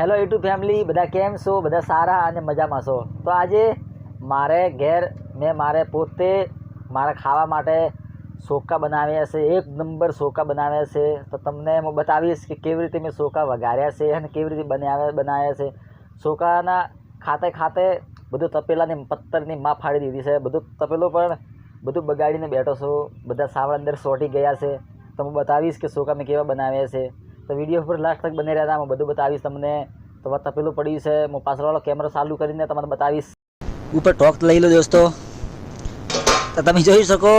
Hello YouTube family બધા કેમ છો? બધા સારા અને મજામાં છો? તો આજે મારે ઘેર મેં મારે પોતે મારા ખાવા માટે સોકા બનાવ્યા છે. એક નંબર સોકા બનાવ્યા છે. તો તમને હું બતાવીશ કે કેવી રીતે મેં સોકા વઘાર્યા છે અને કેવી રીતે બનાવ્યા બનાવ્યા છે. સોકાના ખાતે ખાતે બધું તપેલાની પત્તરની માં ફાડી દીધી છે. બધું તપેલું પણ બધું બગાડીને બેઠો છું. બધા સાવળ અંદર સોટી ગયા છે. તો હું બતાવીશ કે સોકા મેં કેવા બનાવ્યા છે. તો વીડિયો પર લાસ્ટ તક બની રહ્યા હું બધું બતાવીશ તમને. તો તપેલું પડ્યું છે, હું પાછળવાળો કેમેરો ચાલુ કરીને તમને બતાવીશ. ઉપર ટોક લઈ લો દોસ્તો. તો તમે જોઈ શકો,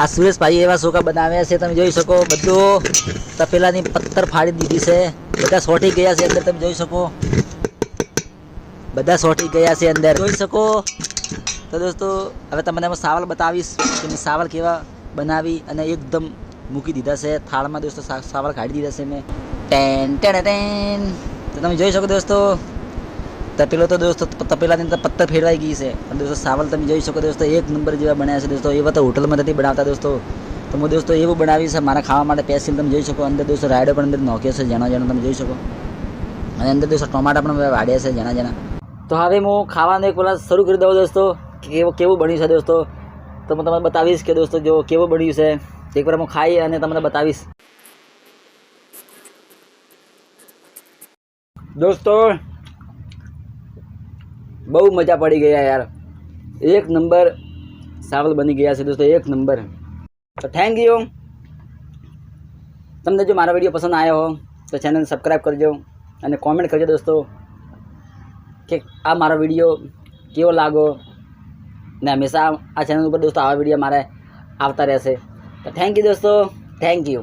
આ સુરેશભાઈ એવા સોકા બનાવ્યા છે, તમે જોઈ શકો, બધું તપેલાની પથ્થર ફાડી દીધી છે. બધા સોટી ગયા છે અંદર, તમે જોઈ શકો. બધા સોટી ગયા છે અંદર. જોઈ શકો? તો દોસ્તો, હવે તમને હું સાવલ બતાવીશ, કે સાવલ કેવા બનાવી અને એકદમ મૂકી દીધા છે. થાળમાં દોસ્તો સાવર કાઢી દીધા છે મેં. ટેન ટેન ટેન તો તમે જોઈ શકો દોસ્તો. તપેલો તો દોસ્તો તપેલાની અંદર પત્તર ફેરવાઈ ગઈ છે. અને દોસ્તો સાવલ તમે જોઈ શકો દોસ્તો, એક નંબર જેવા બન્યા છે દોસ્તો. એવા તો હોટલમાં નથી બનાવતા દોસ્તો. તો હું દોસ્તો એવું બનાવી છે મારા ખાવા માટે પેસીલ તમે જોઈ શકો. અંદર દોસ્તો રાયડો પણ અંદર નોખ્યો છે જણા જણા તમે જોઈ શકો. અને અંદર દોસ્તો ટમાટા પણ વાડ્યા છે જણા જણા તો હવે હું ખાવાનું એક પેલા શરૂ કરી દઉં દોસ્તો. કેવું કેવું બન્યું છે દોસ્તો? તો હું તમને બતાવીશ કે દોસ્તો જો કેવું બન્યું છે. એકવાર હું ખાઈ અને તમને બતાવીશ. દોસ્તો, બહુ મજા પડી ગયા યાર. એક નંબર સાવલ બની ગયા છે દોસ્તો, એક નંબર. તો થેન્ક યુ તમને જો મારો વીડિયો પસંદ આવ્યો હો તો ચેનલ સબસ્ક્રાઈબ કરજો અને કોમેન્ટ કરજો દોસ્તો, કે આ મારો વીડિયો કેવો લાગો ને હંમેશા આ ચેનલ ઉપર દોસ્તો, આવા વીડિયો મારે આવતા રહેશે. તો થેન્ક યુ દોસ્તો. Thank you